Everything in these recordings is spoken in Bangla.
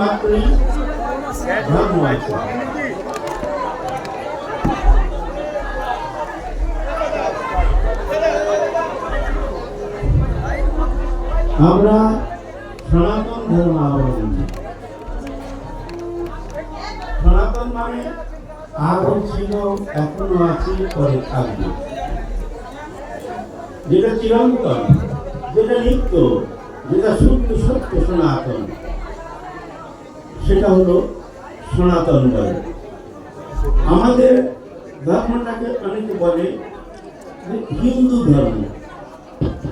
মাত্রই ধর্ম আছে আমরা সনাতন ধর্মাবলম্বী সনাতন মানে আরও ছিল, এখনও আছে, পরে থাকবে। যেটা চিরন্তন, যেটা নিত্য, যেটা সত্য সত্য সনাতন সেটা হলো সনাতন বলে। আমাদের ধর্মটাকে অনেকে বলে যে হিন্দু ধর্ম।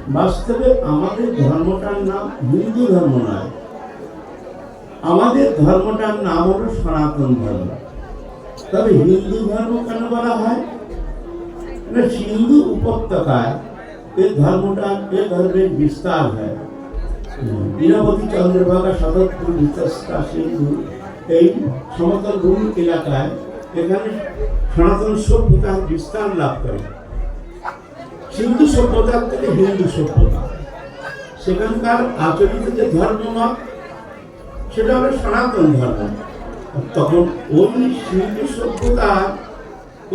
বাস্তবে আমাদের ধর্মটার নাম হিন্দু ধর্ম নয়। আমাদের ধর্মটার নাম হলো সনাতন ধর্ম। তবে হিন্দু ধর্ম কেন বলা হয়? না, সিন্ধু উপত্যকায় এই ধর্মটা, এ ধর্মের বিস্তার হয়। বীরবতী চন্দ্রভাগা বিতস্তা সিন্ধু এই সমতল ভূমি এলাকায় এখানে সনাতন সভ্যতার বিস্তার লাভ করে। সিন্ধু সভ্যতার থেকে হিন্দু সভ্যতা। সেখানকার আচরিত যে ধর্মমত, সেটা হলো সনাতন ধর্ম। তখন ওই সিন্ধু সভ্যতা,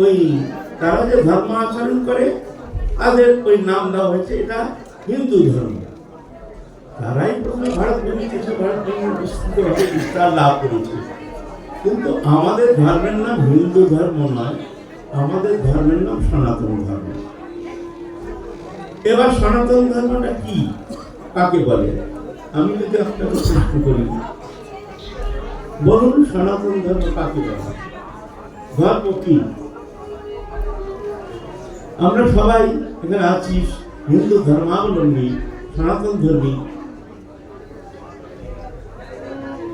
ওই তারা যে ধর্ম আচরণ করে, তাদের ওই নাম দেওয়া হয়েছে, এটা হিন্দু ধর্ম। বিস্তার লাভ করেছে। কিন্তু আমাদের ধর্মের নাম হিন্দু ধর্ম নয়, আমাদের ধর্মের নাম সনাতন ধর্ম। এবার সনাতন ধর্মটা কি? কাকে বলে? আমি যদি আপনাকে প্রশ্ন করি, বলুন সনাতন ধর্ম কাকে বলে? ধর্ম কি? আমরা সবাই এখানে আছি, হিন্দু ধর্মাবলম্বী, সনাতন ধর্মী।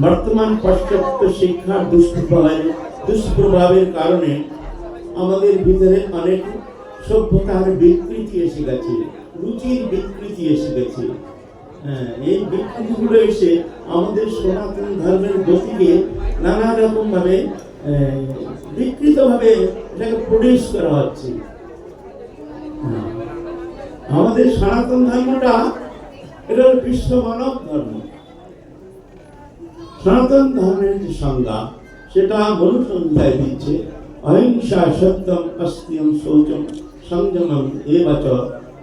বর্তমান পাশ্চাত্য শিক্ষার দুষ্প্রভাবের দুষ্প্রভাবের কারণে আমাদের ভিতরে অনেক সভ্যতার বিকৃতি এসে গেছে রুচির বিকৃতি এসে গেছে হ্যাঁ, এই বিকৃতিগুলো এসে আমাদের সনাতন ধর্মের গতিকে নানা রকম ভাবে বিকৃত ভাবে এটাকে প্রডিউস করা হচ্ছে হ্যাঁ। আমাদের সনাতন ধর্মটা এটা বিশ্ব মানব ধর্ম সনাতন ধর্মের যে সংজ্ঞা, সেটা মনুসংখ্যায় দিচ্ছে, অহিংসা সত্যম অস্তিয়ম শৌচম সংযমম এবাচ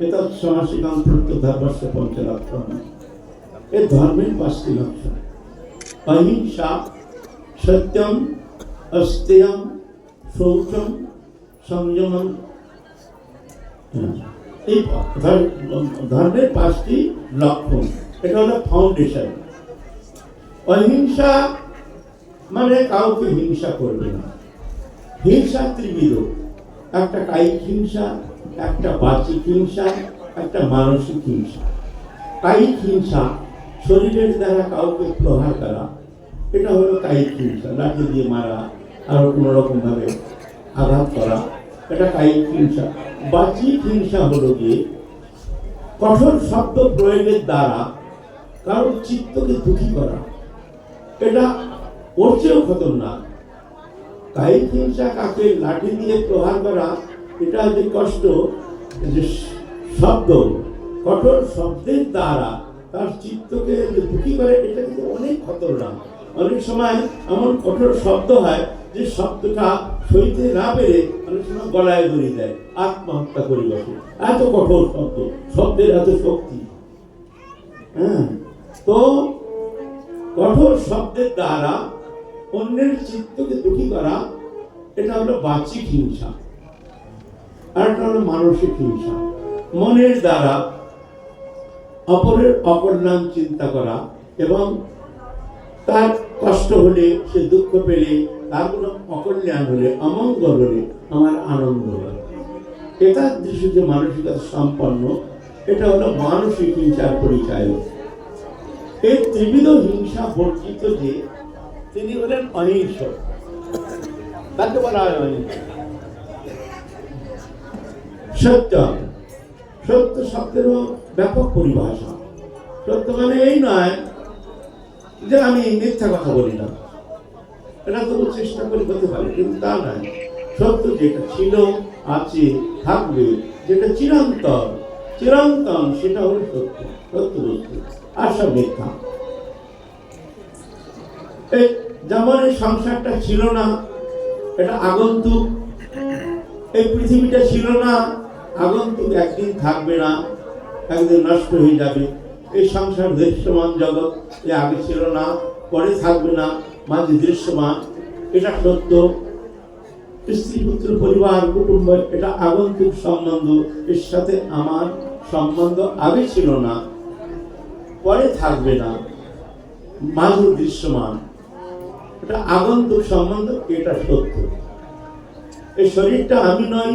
এতৎ সমাসিকাম প্রত্য ধর্মস্য পঞ্চলক্ষণ। এ ধর্মের পাঁচটি লক্ষণ। অহিংসা সত্যম অস্তেয়ম শৌচম সংযমম। এই ধর- ধর্মের পাঁচটি লক্ষণ, এটা হলো ফাউন্ডেশন অহিংসা মানে কাউকে হিংসা করবে না। হিংসা ত্রিবিধ। একটা কায়িক হিংসা, একটা বাচিক হিংসা, একটা মানসিক হিংসা। কায়িক হিংসা শরীরের দ্বারা কাউকে প্রহার করা, এটা হলো কায়িক হিংসা। লাঠি দিয়ে মারা, আর কোনো রকম ভাবে আঘাত করা, এটা কায়িক হিংসা। বাচিক হিংসা হলো গিয়ে কঠোর শব্দ প্রয়োগের দ্বারা কারোর চিত্তকে দুঃখী করা। এটা ওর খতরনাক। কায়িক হিংসা কাকে লাঠি দিয়ে প্রহার করা, এটা যে কষ্ট যে শব্দ, কঠোর শব্দের দ্বারা তার চিত্তকে যে দুঃখী করে, এটা কিন্তু অনেক খতরনাক। অনেক সময় এমন কঠোর শব্দ হয় যে শব্দটা সইতে না পেরে অনেক সময় গলায় ধরে দেয়, আত্মহত্যা করে বসে। এত কঠোর শব্দ, শব্দের এত শক্তি। হ্যাঁ? তো কঠোর শব্দের দ্বারা অন্যের চিত্তকে দুঃখী করা, এটা হলো বাচিক হিংসা। আর একটা হলো মানসিক হিংসা। মনের দ্বারা অপরের অকল্যাণ চিন্তা করা এবং তার কষ্ট হলে, সে দুঃখ পেলে, তার কোনো অকল্যাণ হলে, অমঙ্গল হলে, আমার আনন্দ হয়। এটা দৃশ্য যে মানসিকতা সম্পন্ন, এটা হলো মানসিক হিংসার পরিচয় এই ত্রিবিধ হিংসা বর্জিত যে তিনি হলেন অহিংস তাকে বলা হয় অহিংস সত্য। সত্য শব্দেরও ব্যাপক পরিভাষা। সত্য মানে এই নয় যে আমি মিথ্যা কথা বলি না। এটা তবু চেষ্টা করে করতে পারি, কিন্তু তা নয়। সত্য যেটা ছিল, আছে, থাকবে, যেটা চিরন্তন চিরন্তন, সেটা হলো সত্য সত্য বস্তু আর মিথ্যা। যেমন এই সংসারটা ছিল না, এটা আগন্তুক। এই পৃথিবীটা ছিল না, আগন্তুক একদিন থাকবে না, একদিন নষ্ট হয়ে যাবে। এই সংসার দৃশ্যমান জগৎ, এ আগে ছিল না, পরে থাকবে না, মাঝে দৃশ্যমান, এটা সত্য। স্ত্রী পুত্র পরিবার, কুটুম্ব, এটা আগন্তুক সম্বন্ধ। এর সাথে আমার সম্বন্ধ আগে ছিল না, পরে থাকবে না। মাঝে দৃশ্যমান। এটা আগন্তুক সম্বন্ধ, এটা সত্য। এই শরীরটা আমি নই,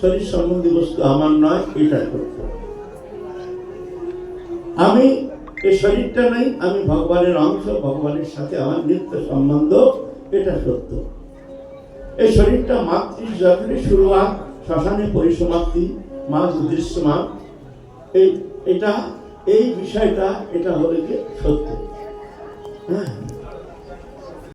শরীর সম্বন্ধী বস্তু আমার নয়, এটা সত্য। আমি এই শরীরটা নেই, আমি ভগবানের অংশ, ভগবানের সাথে আমার নিত্য সম্বন্ধ, এটা সত্য। এই শরীরটা মাতৃ শুরু শুরুয়াত শ্মশানে পরিসমাপ্তি, মা দৃশ্যমান এই, এটা, এই বিষয়টা, এটা হলে সত্য। হ্যাঁ?